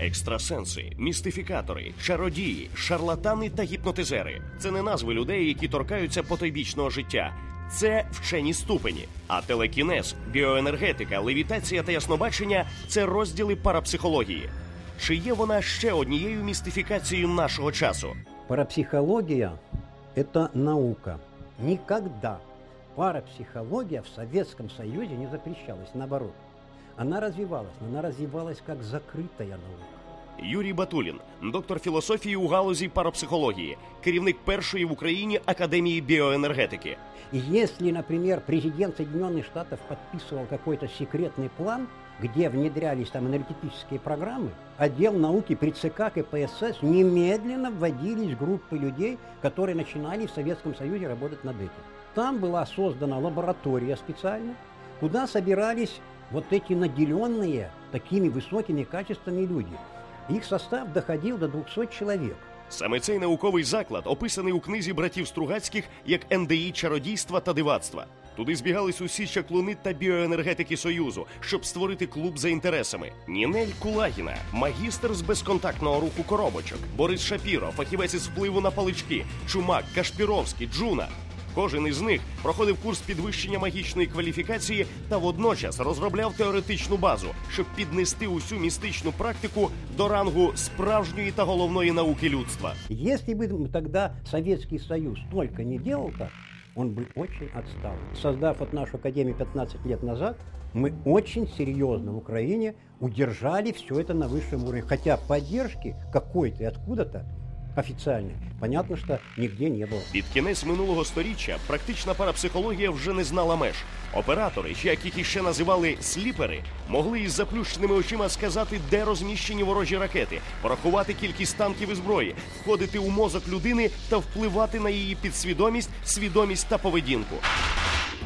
Екстрасенси, містифікатори, чародії, шарлатани та гіпнотизери це не назви людей, які торкаються потойбічного життя. Це вчені ступені. А телекінез, біоенергетика, левітація та яснобачення це розділи парапсихології. Чи є вона ще однією містифікацією нашого часу? Парапсихология – это наука. Никогда парапсихология в Советском Союзе не запрещалась, наоборот. Она развивалась, но она развивалась как закрытая наука. Юрій Батулін, доктор філософії у галузі парапсихології, керівник першої в Україні академії біоенергетики. И если, например, президент Соединенных Штатов подписывал какой-то секретный план, где внедрялись там энергетические программы, отдел науки при ЦК КПСС немедленно вводились группы людей, которые начинали в Советском Союзе работать над этим. Там была создана лаборатория специально, куда собирались вот эти наделенные такими высокими качествами люди. Их состав доходил до 200 человек. Саме цей науковий заклад описаний у книзі братів Стругацьких як НДІ чародійства та дивацтва. Туди збігались усі чаклуни та біоенергетики Союзу, щоб створити клуб за інтересами. Нінель Кулагіна, магістр з безконтактного руху коробочок, Борис Шапіро, фахівець із впливу на палички, Чумак, Кашпіровський, Джуна. Кожен із них проходив курс підвищення магічної кваліфікації та водночас розробляв теоретичну базу, щоб піднести усю містичну практику до рангу справжньої та головної науки людства. Если бы тогда Советский Союз только не делал так, он бы очень отстал. Создав вот нашу Академию 15 лет назад, мы очень серьезно в Украине удержали все это на высшем уровне. Хотя поддержки какой-то и откуда-то официальной, понятно, что нигде не было. Під кінець минулого сторіччя практична парапсихологія вже не знала меж. Оператори, як їх іще називали сліпери, могли із заплющеними очима сказати, де розміщені ворожі ракети, порахувати кількість танків і зброї, входити у мозок людини та впливати на її підсвідомість, свідомість та поведінку.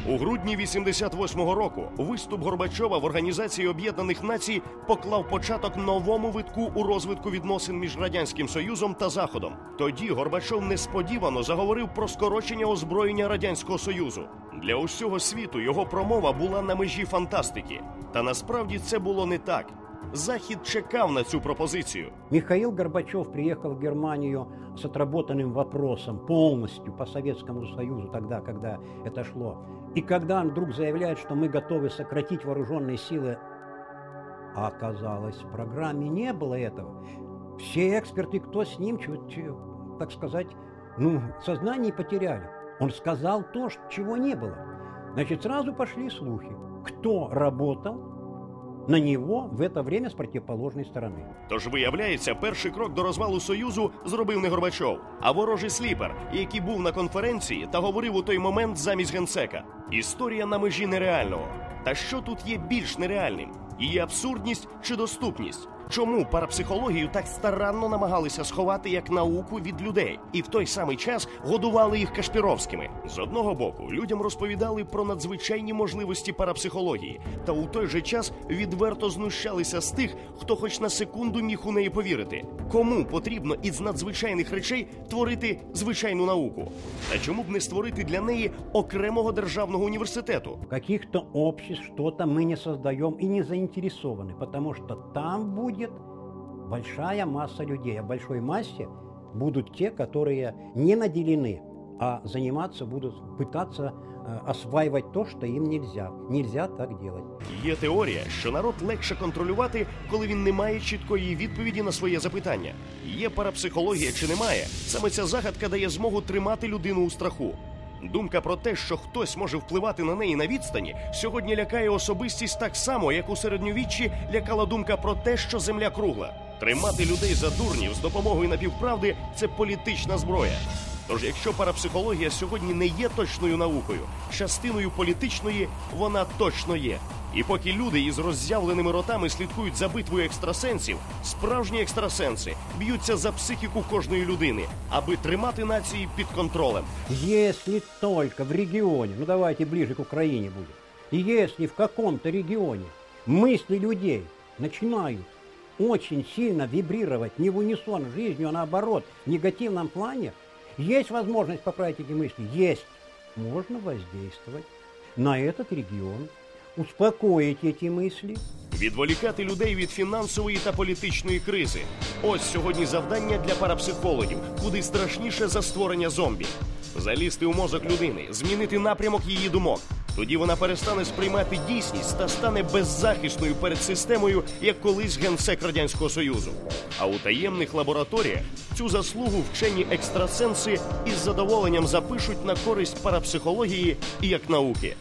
У грудні 88-го року виступ Горбачова в Організації Об'єднаних Націй поклав початок новому витку у розвитку відносин між радянським союзом та заходом. Тоді Горбачов несподівано заговорив про скорочення озброєння радянського союзу. Для усього світу його промова була на межі фантастики. Та насправді це було не так. Захід чекав на цю пропозицію. Михаил Горбачев приехал в Германию с отработанным вопросом полностью по Советскому Союзу тогда, когда это шло. И когда он вдруг заявляет, что мы готовы сократить вооруженные силы, а оказалось, в программе не было этого. Все эксперты, кто с ним, чё, так сказать, ну, сознание потеряли. Он сказал то, чего не было. Значит, сразу пошли слухи. Кто работал на нього в це время з противоположной сторони. Тож виявляється, перший крок до розвалу союзу зробив не Горбачов, а ворожий сліпер, який був на конференції та говорив у той момент замість генсека. Історія на межі нереального. Та що тут є більш нереальним? Її абсурдність чи доступність? Чому парапсихологію так старанно намагалися сховати як науку від людей, і в той самий час годували їх кашпіровськими? З одного боку, людям розповідали про надзвичайні можливості парапсихології, та у той же час відверто знущалися з тих, хто хоч на секунду міг у неї повірити. Кому потрібно із надзвичайних речей творити звичайну науку? Та чому б не створити для неї окремого державного університету? каких-то обществ что-то мы не создаем и не заинтересованы, потому что там будет большая масса людей, а в большой массе будут те, которые не наделены, а заниматься будут, пытаться э, осваивать то, что им нельзя. Нельзя так делать. Є теорія, що народ легше контролювати, коли він не має чіткої відповіді на своє запитання. Є парапсихологія чи немає? Саме ця загадка дає змогу тримати людину у страху. Думка про те, що хтось може впливати на неї на відстані, сьогодні лякає особистість так само, як у середньовіччі лякала думка про те, що земля кругла. Тримати людей за дурнів з допомогою напівправди це політична зброя. Тож, якщо парапсихологія сьогодні не є точною наукою, частиною політичної вона точно є. І поки люди із роззявленими ротами слідкують за битвою екстрасенсів, справжні екстрасенси б'ються за психіку кожної людини, аби тримати нації під контролем. Если только в регионе, ну давайте ближе к Украине будет, и если в каком-то регионе мысли людей начинают очень сильно вибрировать не в унисон жизнью, а наоборот, в негативном плане, есть возможность поправить эти мысли? Есть. Можно воздействовать на этот регион, успокоить эти мысли, Відволікати людей від фінансової та політичної кризи. Ось сьогодні завдання для парапсихологів, куди страшніше за створення зомбі. Залізти у мозок людини, змінити напрямок її думок. Тоді вона перестане сприймати дійсність та стане беззахисною перед системою, як колись генсек радянського союзу. А у таємних лабораторіях цю заслугу вчені екстрасенси із задоволенням запишуть на користь парапсихології і як науки.